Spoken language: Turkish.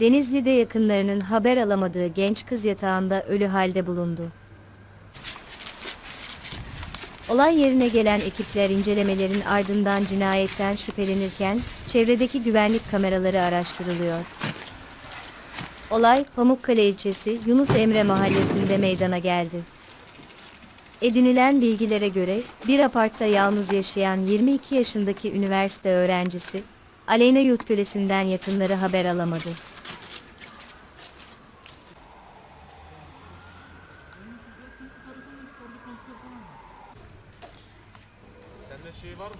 Denizli'de yakınlarının haber alamadığı genç kız yatağında ölü halde bulundu. Olay yerine gelen ekipler incelemelerin ardından cinayetten şüphelenirken çevredeki güvenlik kameraları araştırılıyor. Olay Pamukkale ilçesi Yunus Emre mahallesinde meydana geldi. Edinilen bilgilere göre bir apartta yalnız yaşayan 22 yaşındaki üniversite öğrencisi Aleyna Yurtkölesi'nden yakınları haber alamadı. Sende şey var mı?